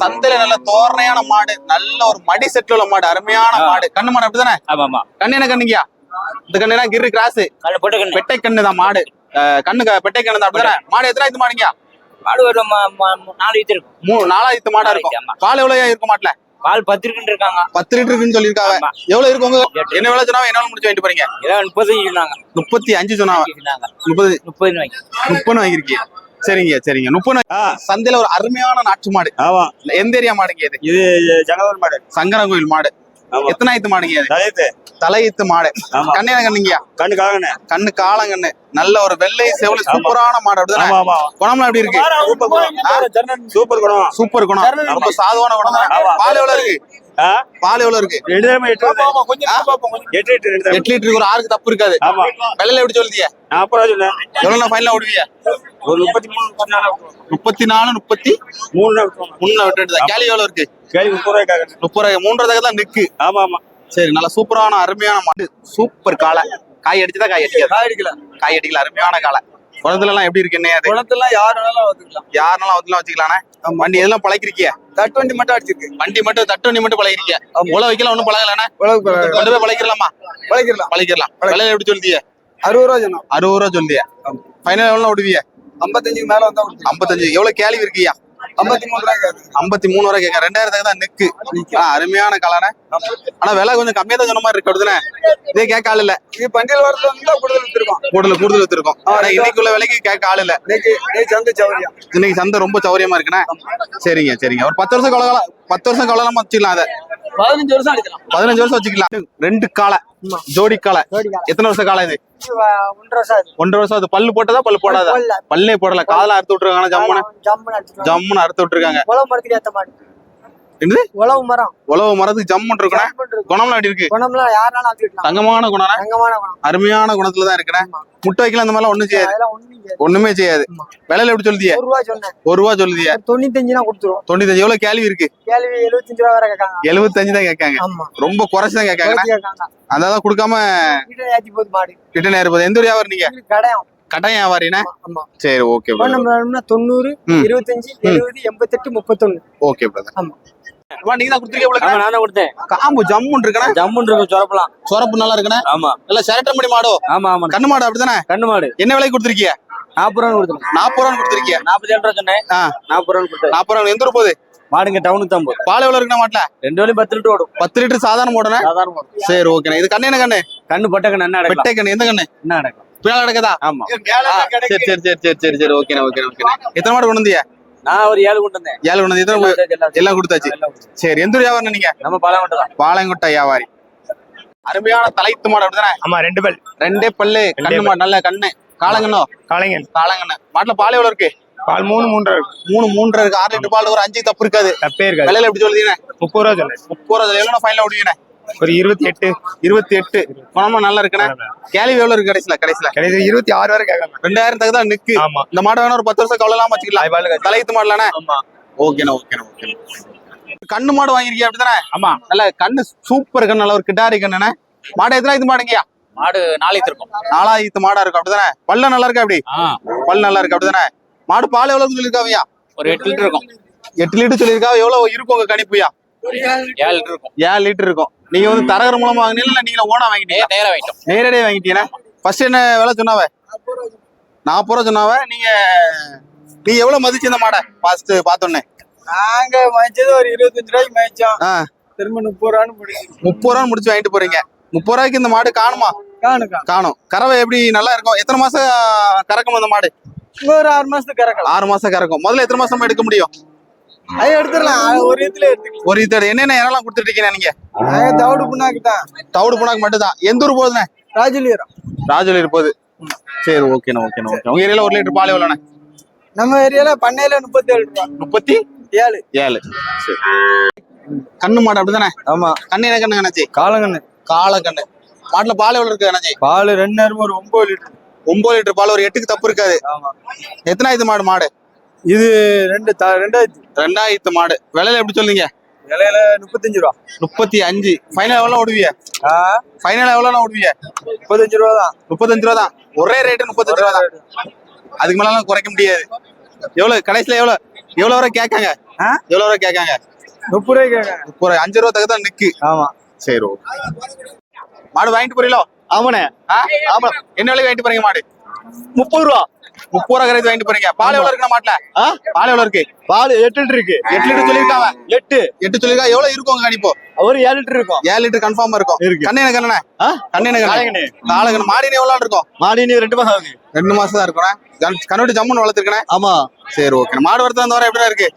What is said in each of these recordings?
சந்தையில நல்ல தோரணையான மாடு நல்ல ஒரு மடி செட்ல உள்ள மாடு அருமையான மாடு. கண்ணு மாடு அப்படிதானே? கண்ணு என்ன கண்ணுங்கயா இந்த கண்ணு கிரு கிராஸ் போட்டு கண்ணு. தான் மாடு. கண்ணு பெட்டை கண்ணு தான் அப்படிதானே? மாடு எத்தனை ஆயிரத்து மாடுங்கயா மாடு ஒரு நாலு இது இருக்கும். மூணு நாலாயிரத்து மாடா இருக்கும். பால் எவ்வளவு இருக்க மாட்டல? பால் பத்து இருக்குன்னு இருக்காங்க. பத்து லிட்டர் இருக்குன்னு சொல்லியிருக்காங்க. எவ்வளவு இருக்கு உங்க என்ன வேலை சொன்னா என்ன முடிச்சு வாங்கிட்டு போறீங்க? ஏதாவது முப்பத்தஞ்சு சொன்னாங்க. முப்பத்தி அஞ்சு சொன்னாங்க. சொன்னாங்க. முப்பது. முப்பது வாங்கி. முப்பது வாங்கிருக்கீங்க சரிங்க சரிங்க. முப்பது சந்தையில ஒரு அருமையான நாட்டு மாடு. ஆமா. எந்த ஏரியா மாடுங்க இது? இது ஜனவரி மாடு. சங்கரன் கோயில் மாடு. ஆமா. எத்தனை ஆயிரத்து மாடுங்க தலையத்து தலையீத்து மாடு. கண்ணையான கண்ணுங்கயா கண்ணு காகனே கண்ணு காலங்கண்ணு. நல்ல ஒரு வெள்ளை செவல சூப்பரான மாடு அப்படிதானே குணம்லாம் எப்படி இருக்கு? சூப்பர் குணம். சூப்பர் குணம். ரொம்ப சாதுவான குணம் தான். பால் எவ்வளவு இருக்கு? பால் எவ்வளவு இருக்கு? எட்டு லிட்டருக்கு ஒரு ஆறுக்கு தப்பு இருக்காது. வெள்ளையில எப்படி சொல்லுதிய நாற்பது ரூபா சொன்னேன். எவ்வளவு ஃபைனலா விடுவிய ஒரு முப்பத்தி மூணு முப்பத்தி நாலு முப்பத்தி மூணு. முன்ன விட்டுட்டு கேலி எவ்வளவு இருக்கு? கேள்வி முப்பது ரூபாய் கேட்கறேன் முப்பது ரூபாய் தகவல் தான் நிக்கு. ஆமா ஆமா. சரி நல்ல சூப்பரான அருமையான மாடு. சூப்பர் காளை. காய் அடிச்சுதான் காய் அடிக்காது. காய் அடிக்கல. காய் அடிக்கல அருமையான காளை. குளத்துல எல்லாம் எப்படி இருக்கு என்ன குளத்துல யாரு வேணாலும் வந்துக்கலாம் யாருனாலும் அதெல்லாம் வச்சுக்கலானே? வண்டி எதெல்லாம் பழக்கிருக்கிய? தட்டு வண்டி மட்டும் அடிச்சிருக்கு. வண்டி மட்டும் தட்டு வண்டி மட்டும் பழகிருக்கிய? உழவு வைக்கல ஒண்ணும் பழகலண்ணே கொண்டு போய் பழகிடலாமா பழகிடலாம் பழகிடலாம் விலையில எப்படி சொல்லிய அறுபது ரூபா சொன்னோம். அறுபது ரூபா சொல்லிய ஃபைனல் எவ்வளவு விடுவிய ஐம்பத்தஞ்சுக்கு மேல வந்தா. ஐம்பத்தஞ்சு எவ்வளவு கேள்வி இருக்கியா? ஐம்பத்தி மூணு ரூபாய் ஐம்பத்தி மூணு வரை கேட்க ரெண்டாயிரத்துக்கு தான் நிக்கு அருமையான கலனை ஆனா விலை கொஞ்சம் கம்மியா தான் சொன்ன மாதிரி இருக்கு அப்படிதானே இதே கேட்க ஆள் இல்ல. இது பண்டிகை வரத்துல வந்து கூடுதல் வித்துருக்கோம் கூடுதல் கூடுதல் வச்சிருக்கோம் ஆனா இன்னைக்குள்ள விலைக்கு கேட்க ஆள் இல்ல. சந்தை சௌரியம். இன்னைக்கு சந்தை ரொம்ப சௌரியமா இருக்குண்ணே. சரிங்க சரிங்க. ஒரு பத்து வருஷம் கவலை பத்து வருஷம் கவலைலாம வச்சுக்கலாம் அதை. பதினஞ்சு வருஷம் அடிக்கலாம். பதினஞ்சு வருஷம் வச்சுக்கலாம். ரெண்டு காளை. ஜோடி காளை. எத்தனை வருஷம் காளை இது? ஒன்றரை வருஷம் அது பல்லு போட்டதா பல்லு போடாதா. பல்லே போடல. காதல அறுத்து விட்டுருக்காங்க ஜம்முன்னு. ஜம்முன்னு அறுத்து விட்டுருக்காங்க உழவு மரத்துக்கு ஏத்த மாடு என்னது? உழவு மரம். உழவு மரத்துக்கு ஜம்முன்னு இருக்கணும். குணம்லாம் எப்படி இருக்கு? குணம்லாம் தங்கமான குணம் தங்கமான குணம். அருமையான குணத்துல தான் இருக்கிறேன் முட்டை வைக்கல அந்த மாதிரிலாம் ஒண்ணும் செய்யாது. ஒண்ணும் செய்யாது. விலையில எப்படி சொல்லுதிய? ஒரு ரூபா சொன்னேன். ஒரு ரூபா சொல்லுதிய? ஒரு தொண்ணூத்தஞ்சுனா கொடுத்துருவோம். தொண்ணூத்தஞ்சு எவ்வளவு கேள்வி இருக்கு? கேள்வி எழுபத்தஞ்சு ரூபா வரை கேட்காங்க. எழுபத்தஞ்சு தான் கேட்காங்க. ரொம்ப குறைச்சு தான் கேட்காங்க. அதான் கொடுக்காம ரிட்டர்ன் ஆயிருப்பது எந்த ஒரு வியாபாரம் நீங்க? கடையம் கட்டாயம் வியாபாரினா? சரி ஓகே தொண்ணூறு. இருபத்தஞ்சு எழுபது எண்பத்தெட்டு முப்பத்தொன்னு. ஓகே பிரதர் ஆமா. நீங்க தான் கொடுத்துருக்கீங்க இவ்வளவு நான் தான் கொடுத்தேன். காம்பு ஜம்முன்னு இருக்கும் சொரப்பலாம் சொரப்பு நல்லா இருக்கனே ஆமா. நல்ல சேரட்டமடி மாடோ? ஆமா ஆமா. கண்ணு மாடு அப்படிதானே கண்ணு மாடு. என்ன விலைக்கு கொடுத்துருக்கீங்க நாற்பது ரூபா கொடுத்தேன். நாற்பது ரூபா கொடுத்துருக்கீங்க நாற்பத்தி ஏழு ரூபா சொன்னேன். நாற்பது ரூபா கொடுத்தேன். நாற்பது ரூபா எந்த போகுது? மாடுங்க டவுனுக்கு தான் போகுது. பால் எவ்வளவு இருக்குண்ணா மாட்டுல? ரெண்டு வேலையும் பத்து லிட்டர் ஓடும். பத்து லிட்டர் சாதாரண ஓடும் சரி ஓகேண்ணே இது கண்ணு என்ன கண்ணு? கண்ணு பட்ட கண்ணு என்ன கண்ணு. எந்த கண்ணு? என்ன அடக்கலாம். பின்னால கிடக்குதா? ஆமா. சரி சரி சரி சரி சரி சரி ஓகேண்ணே ஓகே எத்தனை மாடு கொண்டு நான் ஒரு ஏழு கொண்டு வந்தேன். ஏழு கொண்டு வந்து எல்லாம் கொடுத்தாச்சு. சரி எந்த ஊர் வியாபாரம் நீங்க? நம்ம பாலங்கோட்டை தான். பாளையங்கோட்டை வியாபாரி. அருமையான தலைத்து மாடு அப்படிதானே? ஆமா ரெண்டு பல். ரெண்டே பல்லு கண்ணு மாடு நல்ல கண்ணு. காலங்கண்ணோ காளைங்கன் காலங்கண்ணு மாட்டுல பால் எவ்வளவு இருக்கு? பால் மூணு மூன்றரை மூணு மூன்றரை இருக்கு. ஆறு லிட்டர் பால் ஒரு அஞ்சு தப்பு இருக்காது. தப்பே இருக்காது. விலையில எப்படி சொல்லுதீங்க முப்பது ரூபா சொன்னேன் முப்பது ரூபா எவ்வளோ ஃபைனல் விடுவீங்க ஒரு இருபத்தி எட்டு இருபத்தி எட்டு. குணமா நல்லா இருக்குண்ணே. கேள்வி எவ்வளவு இருக்கு கடைசியில? கடைசியில. கிடையாது இருபத்தி ஆறு வரை கேட்கலாம். ரெண்டாயிரம் தகுதி தான் நிக்கு. ஆமா. இந்த மாடு வேணா ஒரு பத்து வருஷம் கவலைலாம் வச்சுக்கலாம். தலையத்து மாடலானே ஆமா. ஓகேண்ணா ஓகேண்ணா ஓகே கண்ணு மாடு வாங்கிருக்கீங்க அப்படிதானே? ஆமா. நல்ல கண்ணு சூப்பர் கண்ணு நல்ல ஒரு கிட்டாரி கண்ணுண்ணே மாடு எத்தனை இது மாடுங்கயா மாடு நாளைக்கு இருக்கும். நாலாயிரத்து மாடா இருக்கும் அப்படிதானே? பல்ல நல்லா இருக்கு அப்படி? பல் நல்லா இருக்கு அப்படிதானே? மாடு பால் எவ்வளவு சொல்லியிருக்காவையா? ஒரு எட்டு லிட்டர் இருக்கும். எட்டு லிட்டர் சொல்லியிருக்கா எவ்வளவு இருக்கும் உங்க கணிப்புயா ஏழு லிட்டர். இருக்கும். ஏழு லிட்டர் இருக்கும். நீங்க வந்து தரகர் மூலமா வாங்கினீங்க இல்ல நீங்க ஓனா வாங்கிட்டீங்க நேரம் வாங்கிட்டோம். நேரடியாக வாங்கிட்டீங்கன்னா ஃபர்ஸ்ட் என்ன விலை சொன்னாவ? நாற்பது ரூபா சொன்னாவ? நீங்க நீ எவ்வளவு மதிச்சு இந்த மாடை? ஃபர்ஸ்ட் பார்த்தோன்னே. நாங்க மதிச்சது ஒரு இருபத்தஞ்சு ரூபாய்க்கு மதிச்சோம். திரும்ப முப்பது ரூபான்னு பிடிக்கும் முப்பது ரூபா முடிச்சு வாங்கிட்டு போறீங்க. முப்பது ரூபாய்க்கு இந்த மாடு காணுமா? காணுக்கா காணும். கறவை எப்படி நல்லா இருக்கும்? எத்தனை மாசம் கறக்கும் இந்த மாடு? ஒரு ஆறு மாசத்துக்கு கறக்கலாம். ஆறு மாசம் கறக்கும். முதல்ல எத்தனை மாசம் எடுக்க முடியும்? அது எடுத்துடலாம். ஒரு இதுல எடுத்துக்கலாம். ஒரு இது என்னென்ன இறலாம் கொடுத்துட்டு நீங்க? நாங்க தவிடு புண்ணாக்கு தான். தவிடு புண்ணாக்கு மட்டும் தான் எந்த ஊர் போகுதுண்ணே? ராஜுலியரம் ராஜுலி போகுது. சரி ஓகேண்ணா ஓகேண்ணா ஓகே உங்க ஏரியால ஒரு லிட்டர் பால் எவ்வளோண்ணே? நம்ம ஏரியால பண்ணையில முப்பத்தி ஏழு ரூபா. முப்பத்தி ஏழு. ஏழு. சரி. கண்ணு மாடு அப்படிதானே? ஆமா. கண்ணு என்ன கண்ணு கணச்சி காலங்கண்ணு. மாட்டுல பால் எவ்வளவு இருக்கு பால் ரெண்டு நேரம் ஒரு ஒன்பது லிட்டர். ஒன்பது லிட்டர் பால் ஒரு எட்டுக்கு தப்பு இருக்காது. ஆமா. எத்தனாயிரத்து மாடு மாடு? இது ரெண்டு ரெண்டாயிரத்தி. ரெண்டாயிரத்து மாடு. விலையில எப்படி சொல்லுங்க விலையில முப்பத்தஞ்சு ரூபா. முப்பத்தி அஞ்சு. ஃபைனல் எவ்வளவு விடுவீங்க ஆ, ஃபைனல் எவ்வளவு விடுவீங்க முப்பத்தஞ்சு ரூபா தான். முப்பத்தஞ்சு ரூபா தான். ஒரே ரேட்டு முப்பத்தஞ்சு ரூபா தான். அதுக்கு மேல குறைக்க முடியாது. எவ்வளவு? கடைசியில எவ்வளவு? எவ்வளவு வரை கேட்காங்க? ஆ? எவ்வளவு ரூபா கேட்காங்க? முப்பது ரூபாய்க்கு கேட்காங்க. முப்பது ரூபாய். அஞ்சு ரூபா தகுதான் நிக்கு. ஆமா. சரி ஓகே மாடு வாங்கிட்டு போறீங்களோ? ஆமாண்ணே. ஆ? ஆமா. என்ன விலைக்கு வாங்கிட்டு போறீங்க மாடு? முப்பது ரூபா. முப்பது ரூபா கரைத்து வாங்கிட்டு போறீங்க. பால் எவ்வளவு இருக்கு மாட்டுல? பால் எவ்வளவு இருக்கு? பால் எட்டு லிட்டர் இருக்கு. எட்டு லிட்டர் சொல்லிருக்காங்க எட்டு. எட்டு சொல்லிருக்கா எவ்வளவு இருக்கும் உங்க கணிப்போ? ஒரு ஏழு லிட்டர் இருக்கும். ஏழு லிட்டர் கன்ஃபார்ம் இருக்கும். இருக்கு. கண்ணு? கண்ணு எனக்கு காளைங்கண்ணே. காலகன் மாடினே எவ்வளவு இருக்கும்? மாடி நீ ரெண்டு மாசம் ஆகுது. ரெண்டு மாசம் தான் இருக்கும் கண்ணுட்டி ஜம்முன்னு வளர்த்துருக்கேன் ஆமா. சரி ஓகே மாடு வரத்து இந்த வாரம் எப்படி இருக்கு?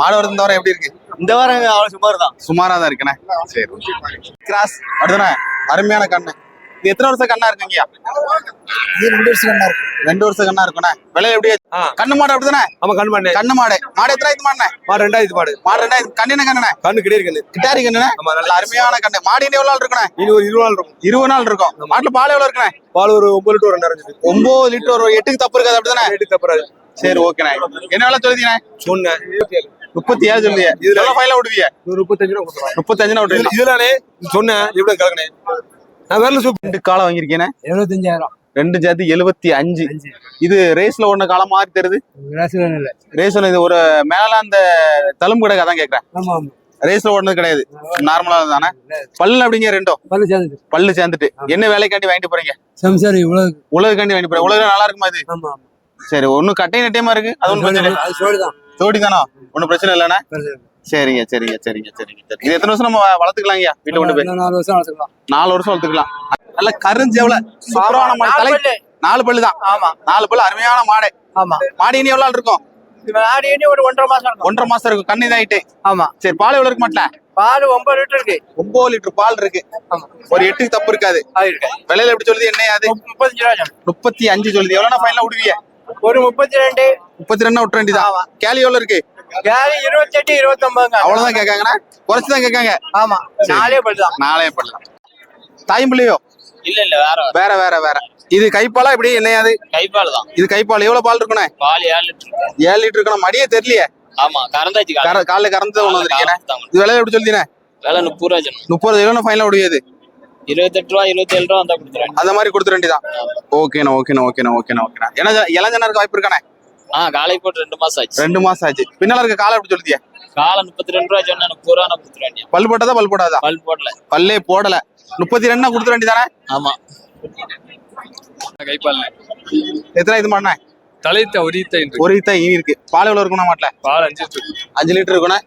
மாடு வரத்து இந்த வாரம் எப்படி இருக்கு? இந்த வாரம் அவ்வளவு சுமார் தான். சுமாரா தான் இருக்குண்ணே. சரி கிராஸ் அடுத்தானே அருமையான கண்ணு. இது எத்தனை வருஷம் கண்ணா இருக்குங்கய்யா ரெண்டு வருஷம் கண்ணா இருக்கு. ரெண்டு வருஷம் கண்ணா இருக்குண்ணே விலை எப்படி. கண்ணு மாடு அப்படிதானே? ஆமா கண்ணு மாடு. கண்ணு மாடு. மாடு எத்தனை இது மாடுனே மாடு ரெண்டாயிரத்து மாடு. மாடு ரெண்டாயிரம் கண்ணின கண்ணுனே கண்ணு கிடையாது கண்ணு. கிட்டாரி கண்ணுனே ஆமா நல்ல அருமையான கண்ணு. மாடு எவ்வளவு நாள் இருக்குண்ணே? ஒரு இருபது நாள் இருக்கும். இருபது நாள் இருக்கும். மாட்டுல பால் எவ்வளவு இருக்குண்ணே? பால் ஒரு ஒன்பது லிட்டர் ரெண்டு அரைஞ்சது ஒன்பது லிட்டர் ஒரு எட்டுக்கு தப்பு இருக்காது அப்படிதானே? ரேட்டு தப்புறாது சரி ஓகேண்ணே. என்ன வேலை சொல்லுதீங்கண்ணே? சொன்னேன். ஏழு முப்பத்தி ஏழு சொல்லுவீங்க இதுல ஃபைல விடுவீங்க முப்பத்தஞ்சு முப்பத்தஞ்சுனா விட்டுருங்க இதுலானே சொன்னேன். எப்படி கலக்கணே நான் வரல ரெண்டு காலம் வாங்கியிருக்கேனே. எழுபத்தஞ்சாயிரம் ரெண்டு ஜாதி எழுபத்தி அஞ்சு. இது ரேஸ்ல ஒண்ணு காலம் ரேஷன் இல்ல. ரேஸ்ல இது ஒரு மேல அந்த தழும்பு கிடக்கு அதான் கேக்குறேன். ரேஸ்ல ஓடுனது கிடையாது. நார்மலா தானே பல்லு அப்படிங்க ரெண்டும். பல்லு சேர்ந்து பல்லு சேர்ந்துட்டு. என்ன வேலைக்காண்டி வாங்கிட்டு போறீங்க? சம்சாரி இவ்வளவு உலகக்காண்டி வாங்கிட்டு போறீங்க. உலகம் நல்லா இருக்குமா இது? சரி ஒன்னும் கட்டை நட்டியமா இருக்கு? அது ஒன்றும் பிரச்சனை ஜோடி தானோ. ஒன்றும் பிரச்சனை இல்லைண்ணே? சரிங்க சரிங்க சரிங்க சரிங்க சரி இது எத்தனை வருஷம் நம்ம வளர்த்துக்கலாங்கய்யா வீட்டை கொண்டு போய்? நாலு வருஷம் வளர்த்துக்கலாம். நாலு வருஷம் வளர்த்துக்கலாம். நல்ல கருஞ்செவல சூப்பரான மாடு. தலை நாலு பல்லு தான். ஆமா. நாலு பல்லு அருமையான மாடு. ஆமா. மாடு இனி எவ்வளவு இருக்கும்? ஆடி இனி ஒரு ஒன்றரை மாசம் ஒன்றரை மாசம் இருக்கும். கண்ணு இதாயிட்டு. ஆமா. சரி பால் எவ்வளவு இருக்க மாட்டேன் பால் ஒன்பது லிட்டர் இருக்கு. ஒன்பது லிட்டர் பால் இருக்கு. ஆமா. ஒரு எட்டுக்கு தப்பு இருக்காது. விலையில எப்படி சொல்லுது என்ன அது? முப்பத்தஞ்சு ரூபா. முப்பத்தி அஞ்சு சொல்லுது. எவ்வளவு ஃபைனலா விடுவீங்க ஒரு முப்பத்தி ரெண்டு. முப்பத்தி ரெண்டு விட்டு வேண்டியதான் ஆமா. கேலி எவ்வளவு இருக்கு? இருபத்தி எட்டு இருபத்தி ஒன்பதுங்க அவ்வளவுதான் கேட்காங்கண்ணா? குறைச்சு தான் கேட்காங்க. ஆமா. பல்லு தான். நாளே பண்ணலாம் தாயும் பிள்ளையோ இல்ல இல்ல வேற வேற. வேற வேற. இது கைப்பாலா இப்படி என்னையாது? கைப்பால் தான். இது கைப்பால் எவ்வளவு பால் இருக்குண்ணே? பால் ஏழு லிட்டர் ஏழு லிட்டர் இருக்கணும் மடியே தெரியலையே. ஆமா கறந்தாச்சு காலைல. கறந்து ஒண்ணு வந்திருக்கேன். இது விலையில எப்படி சொல்லிட்டீங்க விலை முப்பது ரூபா முப்பது எவ்வளவு ஃபைனலா விடுவியது இருபத்தெட்டு ரூபா இருபத்தி ஏழு ரூபா அந்த மாதிரி கொடுத்துட வேண்டியதான் ஓகேண்ணா ஓகேண்ணா ஓகேண்ணா ஓகேண்ணா. ஓகேண்ணா ஏன்னா இளஞ்சனருக்கு வாய்ப்பு இருக்கானே ஆ காலை போட்டு ரெண்டு மாசம் ஆச்சு. ரெண்டு மாசம் ஆச்சு. பின்னால இருக்க காலை எப்படி சொல்லிட்டியா காலை முப்பத்தி ரெண்டு ரூபா சொன்னா முப்பது ரூபா நான் கொடுத்துருவேன் பல் போட்டதா பல் போடாதா? பல் போடல. பல்லே போடல. முப்பத்தி ரெண்டுனா கொடுத்துட வேண்டியதானே? ஆமா. கைப்பால் எத்தனை இது பண்ண? தலைத்த ஒரு இத்தா இனி இருக்கு. பால் எவ்வளவு இருக்கணும் மாட்டல? பால் அஞ்சு லிட்டர். அஞ்சு லிட்டர் இருக்கணும்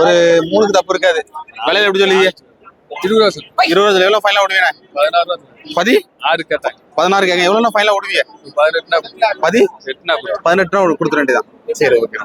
ஒரு மூணுக்கு தப்பு இருக்காது. விலையில எப்படி சொல்லுவீங்க இருபது ரூபா. இருபது எவ்வளவு ஃபைனலா விடுவீங்க பதினாறு ரூபா. பதி? ஆறு கேட்டாங்க பதினாறு கேங்க. எவ்வளவு ஃபைனலா விடுவீங்க பதினெட்டுனா பதி? எட்டுனா பதினெட்டு ரூபா கொடுத்துட வேண்டியதான் சரி ஓகே